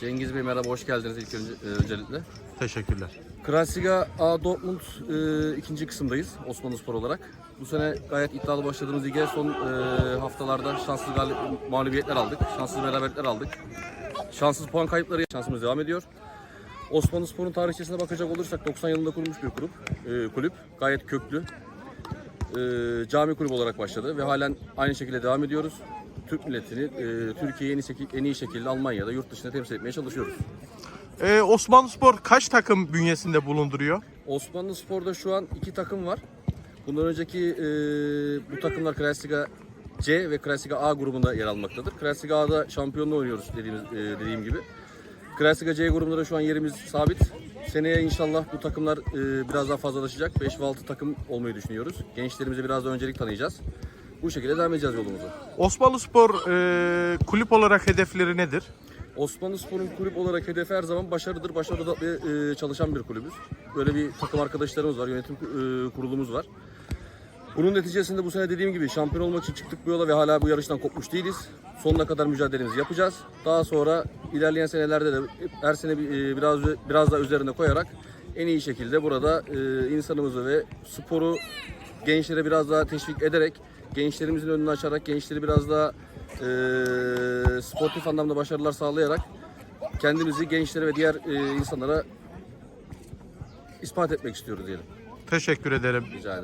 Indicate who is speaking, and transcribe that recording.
Speaker 1: Cengiz Bey merhaba, hoş geldiniz ilk önce, e, öncelikle.
Speaker 2: Teşekkürler.
Speaker 1: Krasiga A Dortmund e, ikinci kısımdayız Osmanlı Spor olarak. Bu sene gayet iddialı başladığımız lige son e, haftalarda galip, mağlubiyetler aldık, şanssız beraberlikler aldık. Şanssız puan kayıpları şansımız devam ediyor. Osmanlı Spor'un tarihçesine bakacak olursak 90 yılında kurulmuş bir kulüp, e, kulüp gayet köklü. E, cami kulübü olarak başladı ve halen aynı şekilde devam ediyoruz. Türk milletini e, Türkiye'yi en iyi, en iyi şekilde Almanya'da, yurt dışında temsil etmeye çalışıyoruz.
Speaker 2: Ee, Osmanlı Spor kaç takım bünyesinde bulunduruyor?
Speaker 1: Osmanlı Spor'da şu an iki takım var. Bundan önceki e, bu takımlar Klasika C ve Klasika A grubunda yer almaktadır. Klasika A'da şampiyonluğu oynuyoruz dediğimiz, e, dediğim gibi. Klasika C grubunda da şu an yerimiz sabit. Seneye inşallah bu takımlar e, biraz daha fazlalaşacak. 5 ve 6 takım olmayı düşünüyoruz. Gençlerimize biraz daha öncelik tanıyacağız. Bu şekilde devam edeceğiz yolumuza.
Speaker 2: Osmanlı Spor e, kulüp olarak hedefleri nedir?
Speaker 1: Osmanlı Spor'un kulüp olarak hedefi her zaman başarıdır. Başarıda e, çalışan bir kulübüz. Böyle bir takım arkadaşlarımız var, yönetim e, kurulumuz var. Bunun neticesinde bu sene dediğim gibi şampiyon olmak için çıktık bu yola ve hala bu yarıştan kopmuş değiliz. Sonuna kadar mücadelemizi yapacağız. Daha sonra ilerleyen senelerde de her sene e, biraz biraz daha üzerine koyarak en iyi şekilde burada e, insanımızı ve sporu gençlere biraz daha teşvik ederek gençlerimizin önünü açarak gençleri biraz daha e, sportif anlamda başarılar sağlayarak kendimizi gençlere ve diğer e, insanlara ispat etmek istiyoruz diyelim.
Speaker 2: Teşekkür ederim.
Speaker 1: Rica ederim.